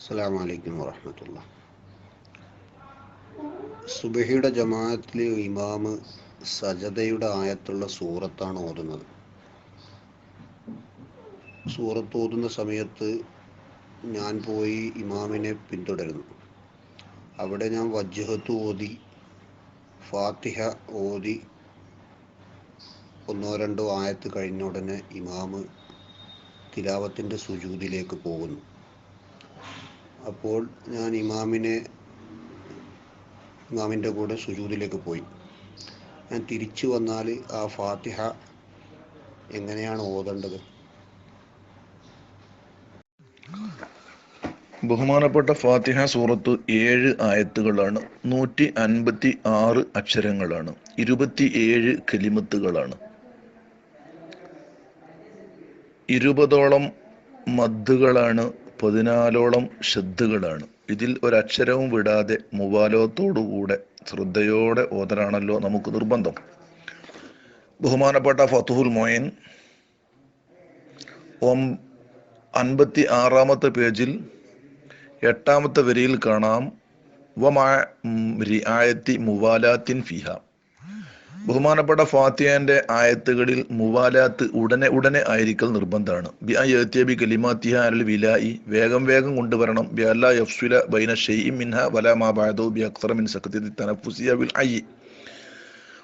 അസ്സാം വലൈക്കും വറഹമത്തുള്ള. സുബഹിയുടെ ജമാഅത്തിലെ ഇമാമ് സജതയുടെ ആയത്തുള്ള സൂറത്താണ് ഓതുന്നത്. സൂറത്ത് ഓതുന്ന സമയത്ത് ഞാൻ പോയി ഇമാമിനെ പിന്തുടരുന്നു. അവിടെ ഞാൻ വജ്ജഹത്ത് ഓതി ഫാത്തിഹ ഓതി ഒന്നോ രണ്ടോ ആയത്ത് കഴിഞ്ഞ ഉടനെ ഇമാമ് തിലാവത്തിന്റെ സുജൂതിലേക്ക് പോകുന്നു. അപ്പോൾ ഞാൻ ഇമാമിനെ ഇമാമിന്റെ കൂടെ സുജൂദിലേക്ക് പോയി. ഞാൻ തിരിച്ചു വന്നാൽ ആ ഫാത്തിഹ എങ്ങനെയാണ് ഓതേണ്ടത്? ബഹുമാനപ്പെട്ട ഫാത്തിഹ സൂറത്ത് ഏഴ് ആയത്തുകളാണ്. നൂറ്റി അൻപത്തി ആറ് അക്ഷരങ്ങളാണ്. ഇരുപത്തി ഏഴ് കലിമത്തുകളാണ്. ഇരുപതോളം മദ്ദുകളാണ് പതിനാലോളം ഷദ്ദുകളാണ് ഇതിൽ ഒരക്ഷരവും വിടാതെ മുവാലോത്തോടുകൂടെ ശ്രദ്ധയോടെ ഓതലാണല്ലോ നമുക്ക് നിർബന്ധം. ബഹുമാനപ്പെട്ട ഫത്തുഹുൽ മൊയിൻ ഒം അൻപത്തി ആറാമത്തെ പേജിൽ എട്ടാമത്തെ വരിയിൽ കാണാം വമാ ആയത്തി മുവാലാത്തിൻ ഫിഹ. ബഹുമാനപ്പെട്ട ഫാത്തിയാന്റെ ആയത്തുകളിൽ മുവാലാത്ത് ഉടനെ ഉടനെ ആയിരിക്കൽ നിർബന്ധമാണ്. വിലായി. വേഗം വേഗം കൊണ്ടുവരണം. ബൈന മിൻഹ ബി മിൻ തനഫുസിയ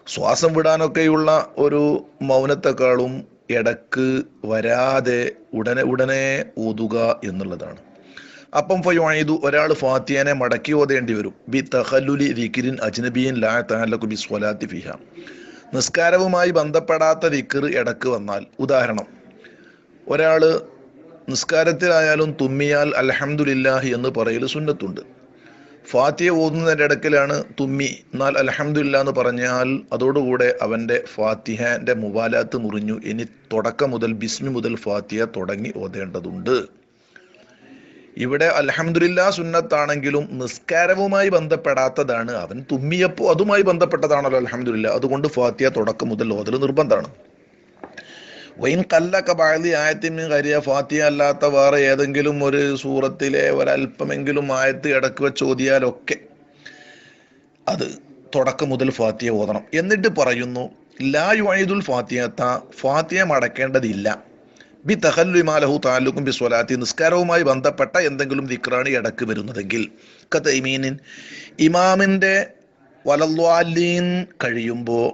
ശ്വാസം വിടാനൊക്കെയുള്ള ഒരു മൗനത്തെക്കാളും ഇടയ്ക്ക് വരാതെ ഉടനെ ഉടനെ ഓതുക എന്നുള്ളതാണ്. അപ്പം ഫയുഐദു ഒരാൾ ഫാത്തിയാനെ മടക്കി ഓതേണ്ടി വരും. ബി തഹല്ലുലി ദിക്കിരിൻ അജ്നബിയൻ ലാ തഹലു ബി സ്വലാത്തി ഫിഹ. നിസ്കാരവുമായി ബന്ധപ്പെടാത്ത ദിക്കർ ഇടയ്ക്ക് വന്നാൽ ഉദാഹരണം ഒരാൾ നിസ്കാരത്തിലായാലും തുമ്മിയാൽ അലഹമുല്ലാഹി എന്ന് പറയൽ സുന്നത്തുണ്ട്. ഫാത്തിയ ഓതുന്നതിന്റെ ഇടക്കിലാണ് തുമ്മി എന്നാൽ അലഹമില്ല എന്ന് പറഞ്ഞാൽ അതോടുകൂടെ അവന്റെ ഫാത്തിഹന്റെ മുബാലാത്ത് മുറിഞ്ഞു. ഇനി തുടക്കം മുതൽ ബിസ്മി മുതൽ ഫാത്തിയ തുടങ്ങി ഓതേണ്ടതുണ്ട്. ഇവിടെ അലഹമില്ല സുന്നത്താണെങ്കിലും നിസ്കാരവുമായി ബന്ധപ്പെടാത്തതാണ്. അവൻ തുമ്മിയപ്പോൾ അതുമായി ബന്ധപ്പെട്ടതാണല്ലോ അലഹമില്ല അതുകൊണ്ട് ഫാത്തിയ തുടക്കം മുതൽ ഓതൽ നിർബന്ധമാണ്. വൈൻ കല്ലക്ക ബാലി ആയത്തിന് കരിയ ഫാത്തിയ അല്ലാത്ത വേറെ ഏതെങ്കിലും ഒരു സൂറത്തിലെ ഒരല്പമെങ്കിലും ആയത്ത് ഇടയ്ക്ക് വെച്ച് ഓതിയാലൊക്കെ അത് തുടക്കം മുതൽ ഫാത്തിയ ഓതണം. എന്നിട്ട് പറയുന്നു ലാ യുഐദുൽ ഫാത്തിയത്ത ഫാത്തിയ മടക്കേണ്ടതില്ല. ബി തഹല്ലുമാലഹു താലൂക്കും ബി സ്വലാത്തി നിസ്കാരവുമായി ബന്ധപ്പെട്ട എന്തെങ്കിലും ദിക്റാണ് ഇടയ്ക്ക് വരുന്നതെങ്കിൽ. കത്തൈമീനിൻ ഇമാമിന്റെ വലല്വാലീൻ കഴിയുമ്പോൾ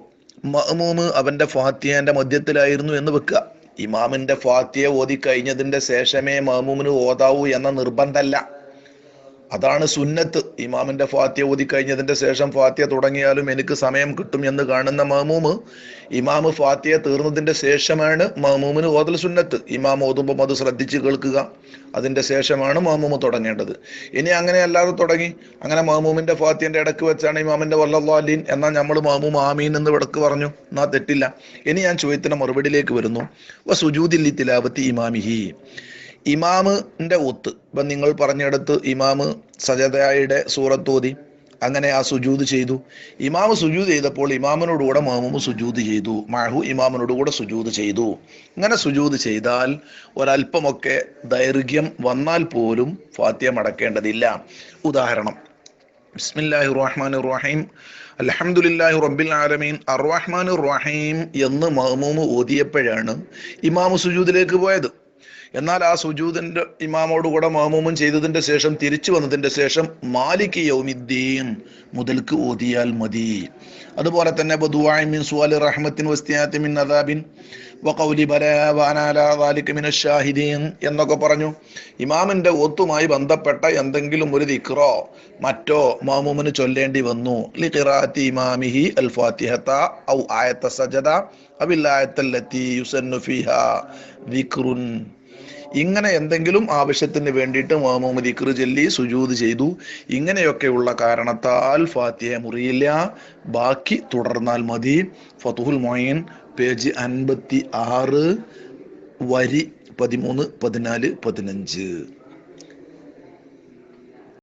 മഹമൂമ് അവന്റെ ഫാത്തിയേന്റെ മധ്യത്തിലായിരുന്നു എന്ന് വെക്കുക. ഇമാമിന്റെ ഫാത്തിയെ ഓതി കഴിഞ്ഞതിന്റെ ശേഷമേ മഹമൂമിന് ഓതാവൂ എന്ന നിർബന്ധമല്ല അതാണ് സുന്നത്ത്. ഇമാമിന്റെ ഫാത്യ ഓതി കഴിഞ്ഞതിന്റെ ശേഷം ഫാത്യ തുടങ്ങിയാലും എനിക്ക് സമയം കിട്ടും എന്ന് കാണുന്ന മഹമൂമ് ഇമാമ് ഫാത്യ തീർന്നതിന്റെ ശേഷമാണ് മഹമൂമിന് ഓതൽ സുന്നത്ത്. ഇമാം ഓതുമ്പോൾ അത് ശ്രദ്ധിച്ച് കേൾക്കുക. അതിന്റെ ശേഷമാണ് മഹമൂമ് തുടങ്ങേണ്ടത്. ഇനി അങ്ങനെ അല്ലാതെ തുടങ്ങി. അങ്ങനെ മഹമൂമിന്റെ ഫാത്തിയന്റെ ഇടയ്ക്ക് വെച്ചാണ് ഇമാമിന്റെ വല്ലാലീൻ എന്നാൽ നമ്മൾ മഹമൂം ആമീൻ എന്ന് ഇടയ്ക്ക് പറഞ്ഞു. എന്നാ തെറ്റില്ല. ഇനി ഞാൻ ചോദ്യത്തിന് മറുപടിയിലേക്ക് വരുന്നു. സുജൂദില്ലി തിലാവത്തി ഇമാമിഹി. ഇമാമിന്റെ ഒത്ത് ഇപ്പം നിങ്ങൾ പറഞ്ഞെടുത്ത് ഇമാമ് സജതയുടെ സൂറത്തോതി അങ്ങനെ ആ സുജൂത് ചെയ്തു. ഇമാമ് സുജൂത് ചെയ്തപ്പോൾ ഇമാമിനോടുകൂടെ മാമൂമ് സുജൂത് ചെയ്തു. മാഹു ഇമാമിനോടുകൂടെ സുജൂത് ചെയ്തു. അങ്ങനെ സുജൂത് ചെയ്താൽ ഒരല്പമൊക്കെ ദൈർഘ്യം വന്നാൽ പോലും ഫാത്യ മടക്കേണ്ടതില്ല. ഉദാഹരണം. ബിസ്മില്ലാഹി റഹ്മാൻ റഹീം അലഹമുല്ലാഹി റബ്ബിൽ ആലമീൻ. അർ റഹ്മാൻ റഹീം എന്ന് മഹമൂമ് ഓതിയപ്പോഴാണ് ഇമാമ് സുജൂദിലേക്ക് പോയത്. എന്നാൽ ആ സുജൂദിന്റെ ഇമാമോടുകൂടെ മാമൂമും ചെയ്തതിന്റെ ശേഷം തിരിച്ചു വന്നതിന്റെ ശേഷം മാലിക് യൗമിദ്ദീൻ മുതൽക്ക് ഓതിയാൽ മതി. അതുപോലെ തന്നെ റഹ്മത്തിൻ വഖൗലി എന്നൊക്കെ പറഞ്ഞു. ഇമാമിന്റെ ഒത്തുമായി ബന്ധപ്പെട്ട എന്തെങ്കിലും ഒരു ദിക്റോ മറ്റോ മാമൂമിന് ചൊല്ലേണ്ടി വന്നു. ലിഖിറാത്തി ഇമാമിഹി അൽ ഔ ആയത്ത സജദ അവിൽ യുസന്നു ഫിഹ ദിക്റുൻ ഇങ്ങനെ എന്തെങ്കിലും ആവശ്യത്തിന് വേണ്ടിയിട്ട് മുഹമ്മദ് ദിക്ർ ചൊല്ലി സുജൂത് ചെയ്തു. ഇങ്ങനെയൊക്കെയുള്ള കാരണത്താൽ ഫാത്തിയ മുറിയില്ല. ബാക്കി തുടർന്നാൽ മതി. ഫതുഹുൽ മൊയിൻ പേജ് അൻപത്തി ആറ് വരി പതിമൂന്ന് പതിനാല് പതിനഞ്ച്.